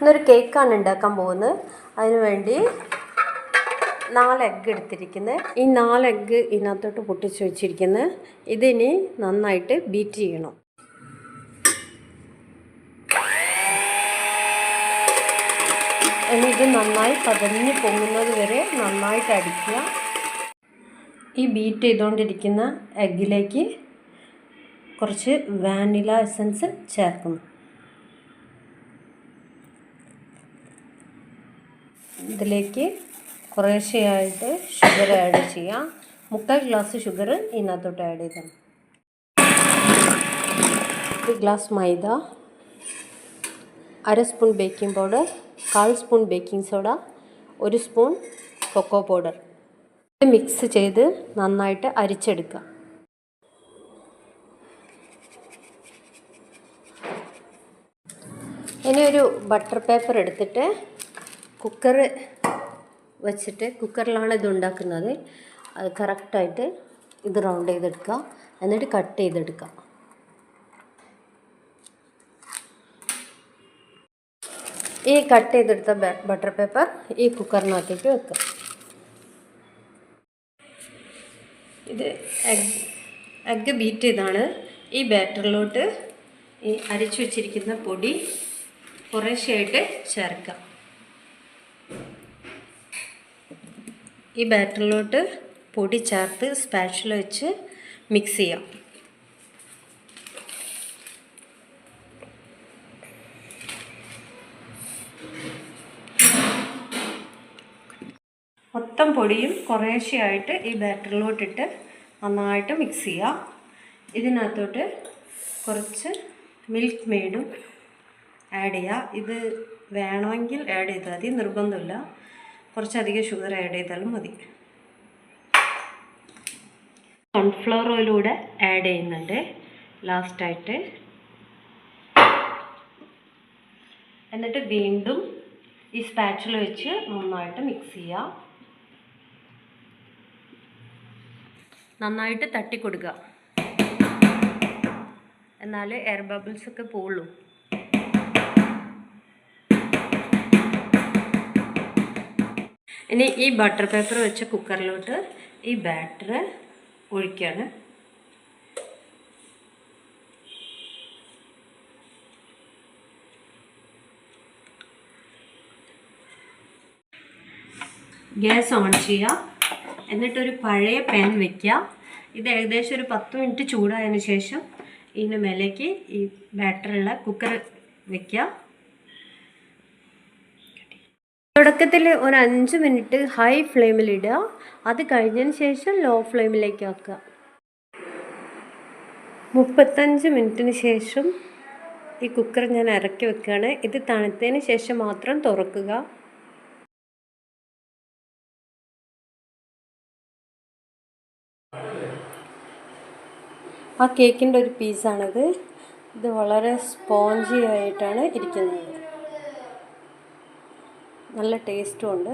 ഇന്നൊരു കേക്കാണ് ഉണ്ടാക്കാൻ പോകുന്നത്. അതിന് വേണ്ടി നാല് എഗ്ഗ് എടുത്തിരിക്കുന്നത് ഈ നാല് എഗ്ഗ് ഇതിനകത്തോട്ട് പൊട്ടിച്ച് വെച്ചിരിക്കുന്നത് ഇതിനി നന്നായിട്ട് ബീറ്റ് ചെയ്യണം. ഇനി ഇത് നന്നായി പതഞ്ഞ് പൊങ്ങുന്നത് വരെ നന്നായിട്ട് അടിക്കുക. ഈ ബീറ്റ് ചെയ്തുകൊണ്ടിരിക്കുന്ന എഗ്ഗിലേക്ക് കുറച്ച് വാനില എസൻസ് ചേർക്കുന്നു. ഇതിലേക്ക് കുറേശ്ശെയായിട്ട് ഷുഗർ ആഡ് ചെയ്യാം. മുക്കാൽ ഗ്ലാസ് ഷുഗർ ഇതിനകത്തോട്ട് ആഡ് ചെയ്തണം ഒരു ഗ്ലാസ് മൈദ അര സ്പൂൺ ബേക്കിംഗ് പൗഡർ കാൽ സ്പൂൺ ബേക്കിംഗ് സോഡ ഒരു സ്പൂൺ കൊക്കോ പൗഡർ മിക്സ് ചെയ്ത് നന്നായിട്ട് അരിച്ചെടുക്കുക. ഇനി ഒരു ബട്ടർ പേപ്പർ എടുത്തിട്ട് കുക്കർ വെച്ചിട്ട് കുക്കറിലാണ് ഇത് ഉണ്ടാക്കുന്നത്. അത് കറക്റ്റായിട്ട് ഇത് റൗണ്ട് ചെയ്തെടുക്കുക. എന്നിട്ട് കട്ട് ചെയ്തെടുക്കുക. ഈ കട്ട് ചെയ്തെടുത്ത ബട്ടർ പേപ്പർ ഈ കുക്കറിനകത്തേക്ക് വെക്കുക. ഇത് എഗ് എഗ്ഗ് ബീറ്റ് ചെയ്താണ്. ഈ ബാറ്ററിലോട്ട് ഈ അരിച്ചു വെച്ചിരിക്കുന്ന പൊടി കുറേശ്ശെയായിട്ട് ചേർക്കാം ഈ ബാറ്ററിലോട്ട് പൊടി ചേർത്ത് സ്പാച്ചിൽ വെച്ച് മിക്സ് ചെയ്യാം. മൊത്തം പൊടിയും കുറേശ്ശെയായിട്ട് ഈ ബാറ്ററിലോട്ടിട്ട് നന്നായിട്ട് മിക്സ് ചെയ്യാം. ഇതിനകത്തോട്ട് കുറച്ച് മിൽക്ക് മെയ്ഡും ആഡ് ചെയ്യുക ഇത് വേണമെങ്കിൽ ആഡ് ചെയ്താൽ മതി. നിർബന്ധമില്ല. കുറച്ചധികം ഷുഗർ ആഡ് ചെയ്താലും മതി. സൺഫ്ലവർ ഓയിലൂടെ ആഡ് ചെയ്യുന്നുണ്ട്. ലാസ്റ്റായിട്ട് എന്നിട്ട് വീണ്ടും ഈ സ്പാച്ചിൽ വെച്ച് നന്നായിട്ട് മിക്സ് ചെയ്യാം. നന്നായിട്ട് തട്ടിക്കൊടുക്കുക. എന്നാൽ എയർ ബബിൾസൊക്കെ പോവുള്ളൂ. ഇനി ഈ ബട്ടർ പേപ്പർ വെച്ച കുക്കറിലോട്ട് ഈ ബാറ്റർ ഒഴിക്കുകയാണ് ഗ്യാസ് ഓൺ ചെയ്യുക എന്നിട്ടൊരു പഴയ പെൻ വെക്കുക ഇത് ഏകദേശം ഒരു പത്ത് മിനിറ്റ് ചൂടായതിനു ശേഷം ഇതിന് മേലേക്ക് ഈ ബാറ്ററുള്ള കുക്കർ വെക്കുക തുടക്കത്തിൽ ഒരു അഞ്ച് മിനിറ്റ് ഹൈ ഫ്ലെയിമിൽ ഇടുക. അത് കഴിഞ്ഞതിന് ശേഷം ലോ ഫ്ലെയിമിലേക്ക് ആക്കുക. മുപ്പത്തഞ്ച് മിനിറ്റിന് ശേഷം ഈ കുക്കർ ഞാൻ ഇറക്കി വെക്കുകയാണ്. ഇത് തണുത്തതിന് ശേഷം മാത്രം തുറക്കുക. ആ കേക്കിന്റെ ഒരു പീസാണിത് ഇത് വളരെ സ്പോഞ്ചി ആയിട്ടാണ് ഇരിക്കുന്നത്. നല്ല ടേസ്റ്റും ഉണ്ട്.